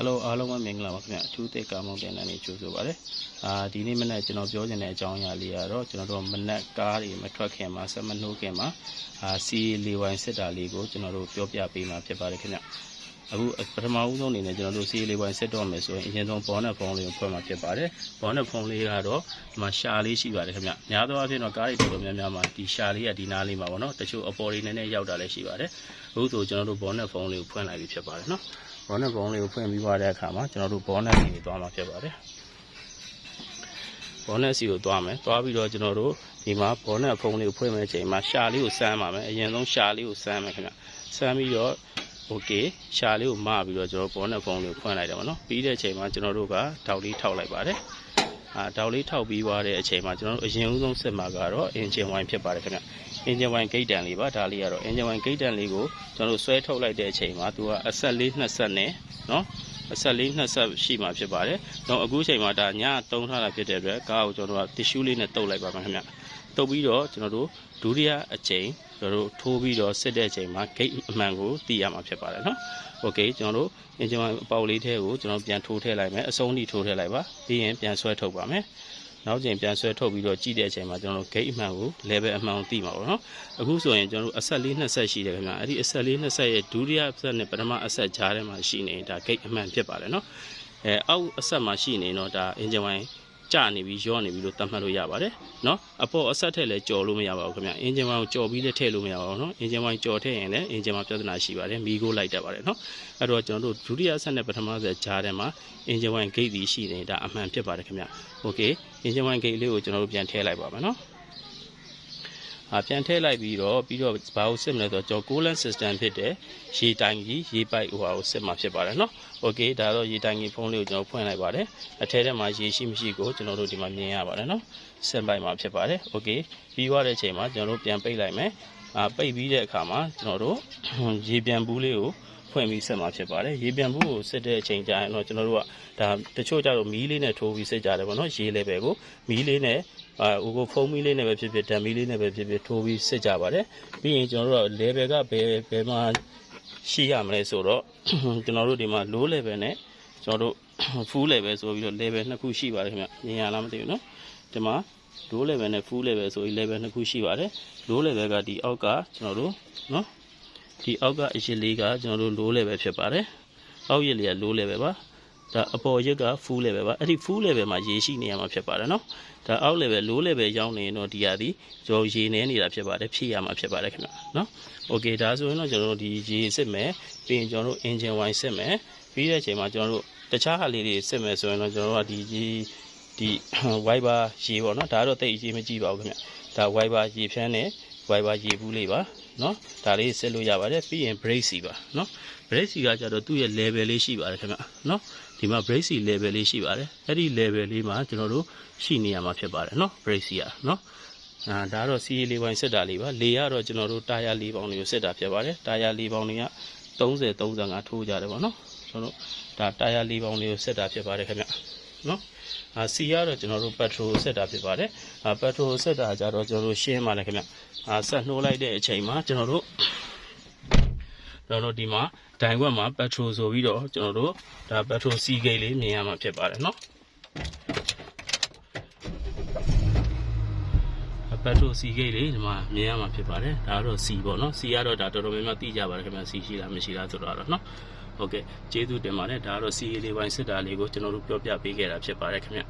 Hello အားလုံးပဲမင်္ဂလာပါခင်ဗျအထူးသစ်ကားမောင်းတင်တဲ့နေ့ကြိုဆိုပါရစေအာဒီနေ့မနက်ကျွန်တော်ပြောချင်တဲ့အကြောင်းအရာလေးကတော့ကျွန်တော်တို့မနက်ကားတွေမထွက်ခင်မှာဆက်မနှိုးခင်မှာအာစီလေးဝိုင်းစစ်တာလေးကိုကျွန်တော်တို့ပြောပြပေးမှာဖြစ်ပါတယ်ခင်ဗျအခုပထမဦးဆုံးအနေနဲ့ကျွန်တော်တို့စီလေးဝိုင်းစစ်တော့မယ်ဆိုရင်အရင်ဆုံးဘောနက်ဖုန်းလေးကိုဖွင့်မှာဖြစ်ပါတယ်ဘောနက်ဖုန်းလေးကတော့ဒီမှာရှာလေးရှိပါတယ်ခင်ဗျများသောအားဖြင့်တော့ကားတွေတော်တော်များများမှာဒီရှာလေးကဒီနားလေးမှာပေါ့နော်တချို့အပေါ်လေးနည်းနည်းရောက်တာလည်းရှိပါတယ်အခုဆိုကျွန်တော်တို့ဘောနက်ဖုန်းလေးကိုဖွင့်လိုက်ပြီဖြစ်ပါတယ်နော် ဘောနက်ဘုံလေးကိုဖွင့်ပြီးသွားတဲ့အခါမှာကျွန်တော်တို့ဘောနက်စီကိုသွားမှာဖြစ်ပါတယ်ဘောနက်စီကိုသွားမယ်သွားပြီးတော့ကျွန်တော်တို့ဒီမှာဘောနက်ဖုံးလေးကိုဖွင့်မဲ့အချိန်မှာရှာလေးကိုစမ်းပါမယ်အရင်ဆုံးရှာလေးကိုစမ်းမယ်ခင်ဗျစမ်းပြီးတော့โอเคရှာလေးကိုမပြီးတော့ကျွန်တော်ဘောနက်ဖုံးလေးကိုဖွင့်လိုက်တယ်ဗောနော်ပြီးတဲ့အချိန်မှာကျွန်တော်တို့ကတောက်လေးထောက်လိုက်ပါတယ် အာဒေါက်လေးထောက်ပြီးွားတဲ့အချိန်မှာကျွန်တော်တို့အရင်ဦးဆုံးစစ်မှာကတော့ engine wine ဖြစ်ပါတယ်ခင်ဗျ engine wine ဂိတ်တန်လေးပါဒါလေးကတော့ engine wine ဂိတ်တန်လေးကိုကျွန်တော်တို့ဆွဲထုတ်လိုက်တဲ့အချိန်မှာသူကအဆက်လေး20နဲ့နော်အဆက်လေး20ဆက်ရှိမှာဖြစ်ပါတယ်။တော့အခုချိန်မှာဒါညတုံးထားတာဖြစ်တဲ့အတွက်ကားကိုကျွန်တော်က tissue လေးနဲ့တုပ်လိုက်ပါမယ်ခင်ဗျ။ တုပ်ပြီးတော့ကျွန်တော်တို့ဒုတိယအချိန်ကျွန်တော်တို့ထိုးပြီးတော့စစ်တဲ့အချိန်မှာ gate အမှန်ကိုသိရမှာဖြစ်ပါတယ်နော်။ Okay ကျွန်တော်တို့ engine wine အပေါက်လေးထဲကိုကျွန်တော်ပြန်ထိုးထည့်လိုက်မယ်အစုံထိထိုးထည့်လိုက်ပါပြီးရင်ပြန်ဆွဲထုတ်ပါမယ်။နောက်ကျရင်ပြန်ဆွဲထုတ်ပြီးတော့ကြည့်တဲ့အချိန်မှာကျွန်တော်တို့ gate အမှန်ကို level အမှန်ကိုသိမှာပေါ့နော်အခုဆိုရင်ကျွန်တော်တို့အဆက်လေးနှစ်ဆက်ရှိတယ်ခင်ဗျအဲ့ဒီအဆက်လေးနှစ်ဆက်ရဲ့ဒုတိယအဆက်နဲ့ပထမအဆက်ကြားထဲမှာရှိနေဒါ gate အမှန်ဖြစ်ပါတယ်နော်အဲအောက်အဆက်မှာရှိနေတော့ဒါ engine wine ကျနေပြီးရောနေပြီးလို့သတ်မှတ်လို့ရပါတယ်เนาะအပေါ်အဆက်ထက်လည်းကြော်လို့မရပါဘူးခင်ဗျအင်ဂျင်ဝိုင်းကိုကြော်ပြီးလည်းထည့်လို့မရပါဘူးเนาะအင်ဂျင်ဝိုင်းကြော်ထည့်ရင်လည်းအင်ဂျင်မှာပြဿနာရှိပါတယ်မီးကိုလိုက်တတ်ပါတယ်เนาะအဲ့တော့ကျွန်တော်တို့ဒုတိယဆက်နဲ့ပထမဆက်ကြားထဲမှာအင်ဂျင်ဝိုင်းဂိတ်ဒီရှိနေတာအမှန်ဖြစ်ပါတယ်ခင်ဗျโอเคအင်ဂျင်ဝိုင်းဂိတ်လေးကိုကျွန်တော်တို့ပြန်ထည့်လိုက်ပါမယ်เนาะအာ ပြန်ထည့်လိုက်ပြီးတော့ပြီးတော့ဘာကိုစစ်မလဲဆိုတော့ကျွန်တော် coolant system ဖြစ်တဲ့ရေတိုင်ကြီးရေပိုက်ဟိုဟာကိုစစ်မှာဖြစ်ပါတယ်เนาะโอเคဒါတော့ရေတိုင်ကြီးဖုန်းလေးကိုကျွန်တော်ဖွင့်လိုက်ပါတယ်အထဲထဲမှာရေရှိမရှိကိုကျွန်တော်တို့ဒီမှာမြင်ရပါတယ်เนาะစင်ပိုက်မှာဖြစ်ပါတယ်โอเคပြီးသွားတဲ့အချိန်မှာကျွန်တော်တို့ပြန်ပိတ်လိုက်မယ်အာပိတ်ပြီးတဲ့အခါမှာကျွန်တော်တို့ရေပြန်ဘူးလေးကို ဖွင့်ပြီးဆက်မှာဖြစ်ပါတယ်ရေပြန်ဘူးကိုစစ်တဲ့အချိန်ကျရင်တော့ကျွန်တော်တို့ကဒါတချို့ကြတော့မီးလေးနဲ့ထိုးပြီးစစ်ကြတယ်ပေါ့နော်ရေ level ကိုမီးလေးနဲ့အာဟိုကိုဖုံးမီးလေးနဲ့ပဲဖြစ်ဖြစ်ဓာတ်မီးလေးနဲ့ပဲဖြစ်ဖြစ်ထိုးပြီးစစ်ကြပါတယ်ပြီးရင်ကျွန်တော်တို့က level ကဘယ်ဘယ်မှာရှိရမလဲဆိုတော့ကျွန်တော်တို့ဒီမှာ low level နဲ့ကျွန်တော်တို့ full level ဆိုပြီးတော့ level နှစ်ခုရှိပါတယ်ခင်ဗျမြင်ရလားမသိဘူးနော်ဒီမှာ low level နဲ့ full level ဆိုပြီး level နှစ်ခုရှိပါတယ် low level ကဒီအောက်ကကျွန်တော်တို့နော် ဒီအောက်ကအရစ်လေးကကျွန်တော်တို့ low level ဖြစ်ပါတယ်အောက်ရစ်လေးက low level ပါဒါအပေါ်ရစ်က full level ပါအဲ့ဒီ full level မှာရေရှိနေရမှာဖြစ်ပါတယ်နော်ဒါအောက် level low level ရောက်နေရင်တော့ဒီဟာဒီကျွန်တော်ရေနေနေတာဖြစ်ပါတယ်ဖြည့်ရမှာဖြစ်ပါတယ်ခင်ဗျနော် okay ဒါဆိုရင်တော့ကျွန်တော်တို့ဒီရေစစ်မယ်ပြီးရင်ကျွန်တော်တို့ engine wine စစ်မယ်ပြီးတဲ့အချိန်မှာကျွန်တော်တို့တခြားဟာလေးတွေစစ်မယ်ဆိုရင်တော့ကျွန်တော်တို့ကဒီရေဒီ wiper ရေပေါ့နော်ဒါတော့တိတ်အရေးမကြီးပါဘူးခင်ဗျဒါ wiper ရေဖြန်းနဲ့ wiper ရေဘူးလေးပါ နော်ဒါလေးစစ်လို့ရပါတယ်ပြီးရင် brake စီပါနော် brake စီကကြတော့သူ့ရဲ့ level လေးရှိပါတယ်ခင်ဗျနော်ဒီမှာ brake စီ level လေးရှိပါတယ်အဲ့ဒီ level လေးမှာကျွန်တော်တို့ရှိနေရမှာဖြစ်ပါတယ်နော် brake စီကနော်အာဒါတော့ CA လေးပိုင်းစစ်တာလေးပါလေကတော့ကျွန်တော်တို့တာယာလေးပေါင်းတွေကိုစစ်တာဖြစ်ပါတယ်တာယာလေးပေါင်းတွေက30 35ထိုးကြတယ်ပေါ့နော်ကျွန်တော်တို့ဒါတာယာလေးပေါင်းတွေကိုစစ်တာဖြစ်ပါတယ်ခင်ဗျ နော်အာစီကတော့ကျွန်တော်တို့ petrol ဆက်တာဖြစ်ပါတယ်အာ petrol ဆက်တာကြတော့ကျွန်တော်တို့ရှင်းပါတယ်ခင်ဗျအာဆက်နှိုးလိုက်တဲ့အချိန်မှာကျွန်တော်တို့ကျွန်တော်တို့ဒီမှာဒိုင်ခွက်မှာ petrol ဆိုပြီးတော့ကျွန်တော်တို့ဒါ petrol စီဂိတ်လေးမြင်ရမှာဖြစ်ပါတယ်နော် ပက်ထရိုစီဂိတ်လေးဒီမှာမြင်ရမှာဖြစ်ပါတယ်ဒါကတော့စီပေါ့နော်စီကတော့ဒါတော်တော်များများသိကြပါတယ်ခင်ဗျစီရှိလားမရှိလားဆိုတော့တော့နော်ဟုတ်ကဲ့ကျေးဇူးတင်ပါတယ်ဒါကတော့စီလေးပိုင်းစစ်တာလေးကိုကျွန်တော်တို့ပြောပြပေးခဲ့တာဖြစ်ပါတယ်ခင်ဗျ